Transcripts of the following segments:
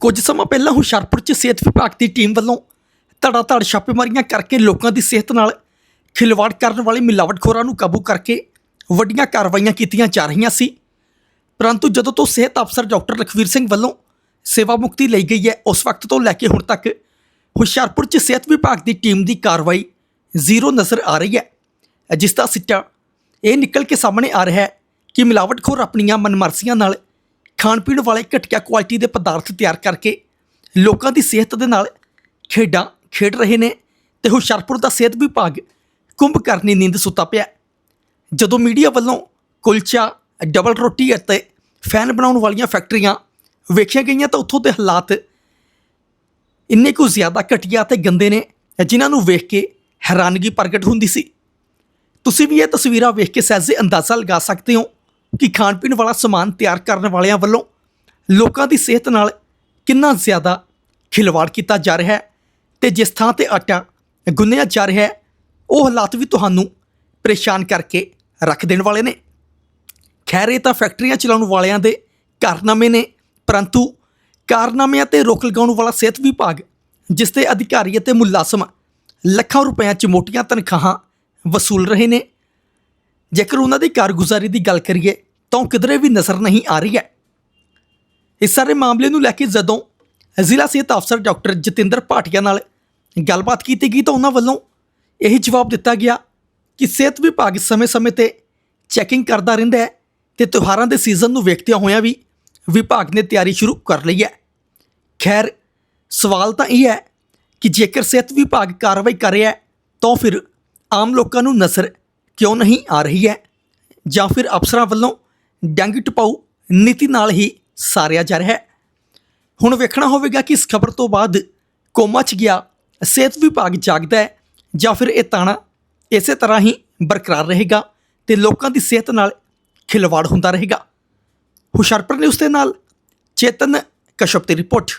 ਕੁਝ ਸਮਾਂ ਪਹਿਲਾਂ ਹੁਸ਼ਿਆਰਪੁਰ 'ਚ ਸਿਹਤ ਵਿਭਾਗ ਦੀ ਟੀਮ ਵੱਲੋਂ ਧੜਾ-ਧੜ ਛਾਪੇਮਾਰੀਆਂ ਕਰਕੇ ਲੋਕਾਂ ਦੀ ਸਿਹਤ ਨਾਲ ਖਿਲਵਾੜ ਕਰਨ ਵਾਲੇ ਮਿਲਾਵਟਖੋਰਾਂ ਨੂੰ ਕਾਬੂ ਕਰਕੇ ਵੱਡੀਆਂ ਕਾਰਵਾਈਆਂ ਕੀਤੀਆਂ ਜਾ ਰਹੀਆਂ ਸੀ। ਪਰੰਤੂ ਜਦੋਂ ਤੋਂ ਸਿਹਤ ਅਫਸਰ ਡਾਕਟਰ ਲਖਵੀਰ ਸਿੰਘ ਵੱਲੋਂ ਸੇਵਾ ਮੁਕਤੀ ਲਈ ਗਈ ਹੈ, ਉਸ ਵਕਤ ਤੋਂ ਲੈ ਕੇ ਹੁਣ ਤੱਕ ਹੁਸ਼ਿਆਰਪੁਰ 'ਚ ਸਿਹਤ ਵਿਭਾਗ ਦੀ ਟੀਮ ਦੀ ਕਾਰਵਾਈ ਜ਼ੀਰੋ ਨਜ਼ਰ ਆ ਰਹੀ ਹੈ। ਜਿਸ ਦਾ ਸਿੱਟਾ ਇਹ ਨਿਕਲ ਕੇ ਸਾਹਮਣੇ ਆ ਰਿਹਾ ਹੈ ਕਿ ਮਿਲਾਵਟਖੋਰ ਆਪਣੀਆਂ ਮਨਮਰਜ਼ੀਆਂ ਨਾਲ ਖਾਣ ਪੀਣ ਵਾਲੇ ਘਟੀਆ ਕੁਆਲਿਟੀ ਦੇ ਪਦਾਰਥ ਤਿਆਰ ਕਰਕੇ ਲੋਕਾਂ ਦੀ ਸਿਹਤ ਦੇ ਨਾਲ ਖੇਡਾਂ ਖੇਡ ਰਹੇ ਨੇ ਤੇ ਹੁਸ਼ਿਆਰਪੁਰ ਦਾ ਸਿਹਤ ਵਿਭਾਗ ਕੁੰਭ ਕਰਨੀ ਨੀਂਦ ਸੁੱਤਾ ਪਿਆ ਜਦੋਂ ਮੀਡੀਆ ਵੱਲੋਂ ਕੁਲਚਾ, ਡਬਲ ਰੋਟੀ ਅਤੇ ਫੈਨ ਬਣਾਉਣ ਵਾਲੀਆਂ ਫੈਕਟਰੀਆਂ ਵੇਖੀਆਂ ਗਈਆਂ ਤਾਂ ਉੱਥੋਂ ਦੇ ਹਾਲਾਤ ਇੰਨੇ ਕੁ ਜ਼ਿਆਦਾ ਘਟੀਆ ਤੇ ਗੰਦੇ ਨੇ ਜਿਨ੍ਹਾਂ ਨੂੰ ਵੇਖ ਕੇ ਹੈਰਾਨਗੀ ਪ੍ਰਗਟ ਹੁੰਦੀ ਸੀ। ਤੁਸੀਂ ਵੀ ਇਹ ਤਸਵੀਰਾਂ ਵੇਖ ਕੇ ਸਹਿਜੇ ਅੰਦਾਜ਼ਾ ਲਗਾ ਸਕਦੇ ਹੋ ਕਿ ਖਾਣ ਪੀਣ ਵਾਲਾ ਸਮਾਨ ਤਿਆਰ ਕਰਨ ਵਾਲਿਆਂ ਵੱਲੋਂ ਲੋਕਾਂ ਦੀ ਸਿਹਤ ਨਾਲ ਕਿੰਨਾ ਜ਼ਿਆਦਾ ਖਿਲਵਾੜ ਕੀਤਾ ਜਾ ਰਿਹਾ ਹੈ ਤੇ ਜਿਸ ਥਾਂ ਤੇ ਆਟਾ ਗੁੰਨਿਆ ਜਾ ਰਿਹਾ ਹੈ, ਉਹ ਹਾਲਾਤ ਵੀ ਤੁਹਾਨੂੰ ਪਰੇਸ਼ਾਨ ਕਰਕੇ ਰੱਖ ਦੇਣ ਵਾਲੇ ਨੇ। ਖੈਰ, ਇਹ ਤਾਂ ਫੈਕਟਰੀਆਂ ਚਲਾਉਣ ਵਾਲਿਆਂ ਦੇ ਕਾਰਨਾਮੇ ਨੇ, ਪਰੰਤੂ ਕਾਰਨਾਮਿਆਂ ਤੇ ਰੋਕ ਲਗਾਉਣ ਵਾਲਾ ਸਿਹਤ ਵਿਭਾਗ, ਜਿਸ ਦੇ ਅਧਿਕਾਰੀ ਅਤੇ ਮੁਲਾਜ਼ਮ ਲੱਖਾਂ ਰੁਪਈਆਂ 'ਚ ਮੋਟੀਆਂ ਤਨਖਾਹਾਂ ਵਸੂਲ ਰਹੇ ਨੇ। ਜੇਕਰ ਉਹਨਾਂ ਦੀ ਕਾਰਗੁਜ਼ਾਰੀ ਦੀ ਗੱਲ ਕਰੀਏ ਤਾਂ ਉਹ ਕਿਧਰੇ ਵੀ ਨਜ਼ਰ ਨਹੀਂ ਆ ਰਹੀ ਹੈ। ਇਸ ਸਾਰੇ ਮਾਮਲੇ ਨੂੰ ਲੈ ਕੇ ਜਦੋਂ ਜ਼ਿਲ੍ਹਾ ਸਿਹਤ ਅਫਸਰ ਡਾਕਟਰ ਜਤਿੰਦਰ ਭਾਟੀਆ ਨਾਲ ਗੱਲਬਾਤ ਕੀਤੀ ਗਈ ਤਾਂ ਉਹਨਾਂ ਵੱਲੋਂ ਇਹ ਜਵਾਬ ਦਿੱਤਾ ਗਿਆ ਕਿ ਸਿਹਤ ਵਿਭਾਗ ਸਮੇਂ-ਸਮੇਂ ਤੇ ਚੈਕਿੰਗ ਕਰਦਾ ਰਹਿੰਦਾ ਹੈ ਤੇ ਤਿਉਹਾਰਾਂ ਦੇ ਸੀਜ਼ਨ ਨੂੰ ਵੇਖਦਿਆਂ ਹੋਇਆਂ ਵੀ ਵਿਭਾਗ ਨੇ ਤਿਆਰੀ ਸ਼ੁਰੂ ਕਰ ਲਈ ਹੈ। ਖੈਰ, ਸਵਾਲ ਤਾਂ ਇਹ ਹੈ ਕਿ ਜੇਕਰ ਸਿਹਤ ਵਿਭਾਗ ਕਾਰਵਾਈ ਕਰ ਰਿਹਾ ਹੈ, ਤਾਂ ਫਿਰ ਆਮ ਲੋਕਾਂ ਨੂੰ ਨਜ਼ਰ ਕਿਉਂ ਨਹੀਂ ਆ ਰਹੀ ਹੈ ਜਾਂ ਫਿਰ ਅਫਸਰਾਂ ਵੱਲੋਂ ਡੰਗ ਟਪਾਊ ਨੀਤੀ ਨਾਲ ਹੀ ਸਾਰਿਆ ਜਾ ਰਿਹਾ ਹੈ। ਹੁਣ ਵੇਖਣਾ ਹੋਵੇਗਾ ਕਿ ਇਸ ਖਬਰ ਤੋਂ ਬਾਅਦ ਕੋਮਾ 'ਚ ਗਿਆ ਸਿਹਤ ਵਿਭਾਗ ਜਾਗਦਾ ਹੈ ਜਾਂ ਫਿਰ ਇਹ ਤਾਣਾ ਇਸੇ ਤਰ੍ਹਾਂ ਹੀ ਬਰਕਰਾਰ ਰਹੇਗਾ ਤੇ ਲੋਕਾਂ ਦੀ ਸਿਹਤ ਨਾਲ ਖਿਲਵਾੜ ਹੁੰਦਾ ਰਹੇਗਾ। ਹੁਸ਼ਿਆਰਪੁਰ ਨਿਊਜ਼ ਦੇ ਨਾਲ ਚੇਤਨ ਕਸ਼ਪ ਦੀ ਰਿਪੋਰਟ।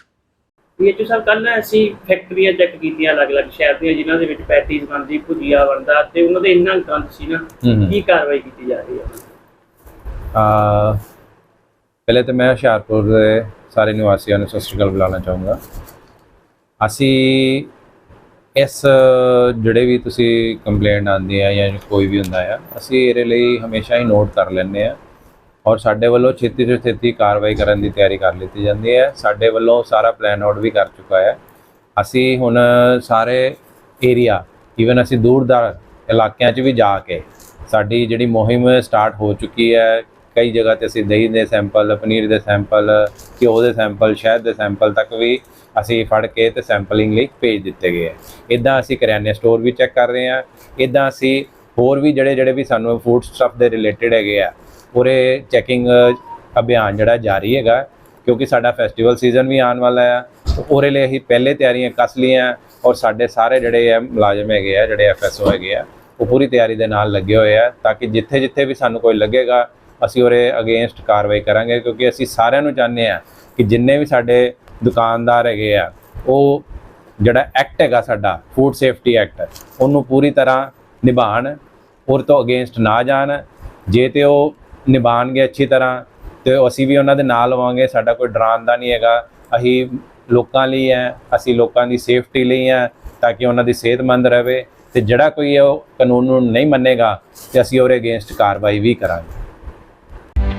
ਪੀਐਚਓ ਸਾਹਿਬ ਕੱਲ ਅਸੀਂ ਫੈਕਟਰੀਆਂ ਚੈੱਕ ਕੀਤੀਆਂ ਅਲੱਗ-ਅਲੱਗ ਸ਼ਹਿਰ ਦੀਆਂ ਜਿਨ੍ਹਾਂ ਦੇ ਵਿੱਚ ਪੈਟੀਜ਼ ਬਣਦੀ ਭੁਜੀਆ ਬਣਦਾ ਤੇ ਉਹਨਾਂ ਦੇ ਇੰਨਾ ਗੰਦ ਸੀ ਨਾ। ਕੀ ਕਾਰਵਾਈ ਕੀਤੀ ਜਾ ਰਹੀ ਹੈ? ਪਹਿਲੇ ਤਾਂ ਮੈਂ ਹੁਸ਼ਿਆਰਪੁਰ ਦੇ ਸਾਰੇ ਨਿਵਾਸੀਆਂ ਨੂੰ ਸਤਿ ਸ਼੍ਰੀ ਅਕਾਲ ਬੁਲਾਉਣਾ ਚਾਹੂੰਗਾ। ਅਸੀਂ ਇਸ ਜਿਹੜੇ ਵੀ ਤੁਸੀਂ ਕੰਪਲੇਂਟ ਆਉਂਦੀ ਹੈ ਜਾਂ ਕੋਈ ਵੀ ਹੁੰਦਾ ਆ, ਅਸੀਂ ਇਹਦੇ ਲਈ ਹਮੇਸ਼ਾ ਹੀ ਨੋਟ ਕਰ ਲੈਂਦੇ ਆ ਔਰ ਸਾਡੇ ਵੱਲੋਂ ਛੇਤੀ ਤੋਂ ਛੇਤੀ ਕਾਰਵਾਈ ਕਰਨ ਦੀ ਤਿਆਰੀ ਕਰ ਲਿੱਤੀ ਜਾਂਦੀ ਹੈ ਸਾਡੇ ਵੱਲੋਂ ਸਾਰਾ ਪਲਾਨ ਆਊਟ ਵੀ ਕਰ ਚੁੱਕਾ ਹੈ ਅਸੀਂ ਹੁਣ ਸਾਰੇ ਏਰੀਆ ਈਵਨ ਅਸੀਂ ਦੂਰ ਦਾ ਇਲਾਕਿਆਂ 'ਚ ਵੀ ਜਾ ਕੇ ਸਾਡੀ ਜਿਹੜੀ ਮੁਹਿੰਮ ਸਟਾਰਟ ਹੋ ਚੁੱਕੀ ਹੈ ਕਈ ਜਗ੍ਹਾ ਤੇ ਅਸੀਂ ਦਹੀਂ ਦੇ ਸੈਂਪਲ, ਪਨੀਰ ਦੇ ਸੈਂਪਲ, ਘਿਓ ਦੇ ਸੈਂਪਲ, ਸ਼ਹਿਦ ਦੇ ਸੈਂਪਲ ਤੱਕ ਵੀ ਅਸੀਂ ਫੜ ਕੇ ਤੇ ਸੈਂਪਲਿੰਗ ਲਈ ਭੇਜ ਦਿੱਤੇ ਗਏ ਹੈ ਇਦਾਂ ਅਸੀਂ ਕਰਿਆਨੇ ਸਟੋਰ ਵੀ ਚੈੱਕ ਕਰ ਰਹੇ ਹਾਂ ਇਦਾਂ ਅਸੀਂ ਹੋਰ ਵੀ ਜਿਹੜੇ ਜਿਹੜੇ ਵੀ ਸਾਨੂੰ ਫੂਡ ਸਟਫ ਦੇ ਰਿਲੇਟਡ ਹੈਗੇ ਆ, ਪੂਰੇ ਚੈਕਿੰਗ ਅਭਿਆਨ ਜਿਹੜਾ ਜਾਰੀ ਹੈਗਾ, ਕਿਉਂਕਿ ਸਾਡਾ ਫੈਸਟੀਵਲ ਸੀਜ਼ਨ ਵੀ ਆਉਣ ਵਾਲਾ ਆ, ਉਹਦੇ ਲਈ ਅਸੀਂ ਪਹਿਲੇ ਤਿਆਰੀਆਂ ਕੱਸ ਲਈਆਂ ਔਰ ਸਾਡੇ ਸਾਰੇ ਜਿਹੜੇ ਆ ਮੁਲਾਜ਼ਮ ਹੈਗੇ ਆ, ਜਿਹੜੇ ਐਫਐਸਓ ਹੈਗੇ ਆ, ਉਹ ਪੂਰੀ ਤਿਆਰੀ ਦੇ ਨਾਲ ਲੱਗੇ ਹੋਏ ਆ, ਤਾਂ ਕਿ ਜਿੱਥੇ ਜਿੱਥੇ ਵੀ ਸਾਨੂੰ ਕੋਈ ਲੱਗੇਗਾ ਅਸੀਂ ਉਹਦੇ ਅਗੇਂਸਟ ਕਾਰਵਾਈ ਕਰਾਂਗੇ, ਕਿਉਂਕਿ ਅਸੀਂ ਸਾਰਿਆਂ ਨੂੰ ਚਾਹੁੰਦੇ ਆ ਕਿ ਜਿੰਨੇ ਵੀ ਸਾਡੇ ਦੁਕਾਨਦਾਰ ਹੈਗੇ ਆ, ਉਹ ਜਿਹੜਾ ਐਕਟ ਹੈਗਾ ਸਾਡਾ ਫੂਡ ਸੇਫਟੀ ਐਕਟ ਉਹਨੂੰ ਪੂਰੀ ਤਰ੍ਹਾਂ ਨਿਭਾਣ ਔਰ ਤੋਂ ਅਗੇਂਸਟ ਨਾ ਜਾਣ। ਜੇ ਤੇ ਉਹ ਨਿਭਾਣਗੇ ਅੱਛੀ ਤਰ੍ਹਾਂ, ਤੇ ਅਸੀਂ ਵੀ ਉਹਨਾਂ ਦੇ ਨਾਲ ਹੋਵਾਂਗੇ, ਸਾਡਾ ਕੋਈ ਡਰਾਉਣ ਦਾ ਨਹੀਂ ਹੈਗਾ। ਅਸੀਂ ਲੋਕਾਂ ਲਈ ਹੈ, ਅਸੀਂ ਲੋਕਾਂ ਦੀ ਸੇਫਟੀ ਲਈ ਹੈ, ਤਾਂ ਕਿ ਉਹਨਾਂ ਦੀ ਸਿਹਤਮੰਦ ਰਹੇ, ਤੇ ਜਿਹੜਾ ਕੋਈ ਉਹ ਕਾਨੂੰਨ ਨੂੰ ਨਹੀਂ ਮੰਨੇਗਾ, ਤੇ ਅਸੀਂ ਉਹਦੇ ਅਗੇਂਸਟ ਕਾਰਵਾਈ ਵੀ ਕਰਾਂਗੇ।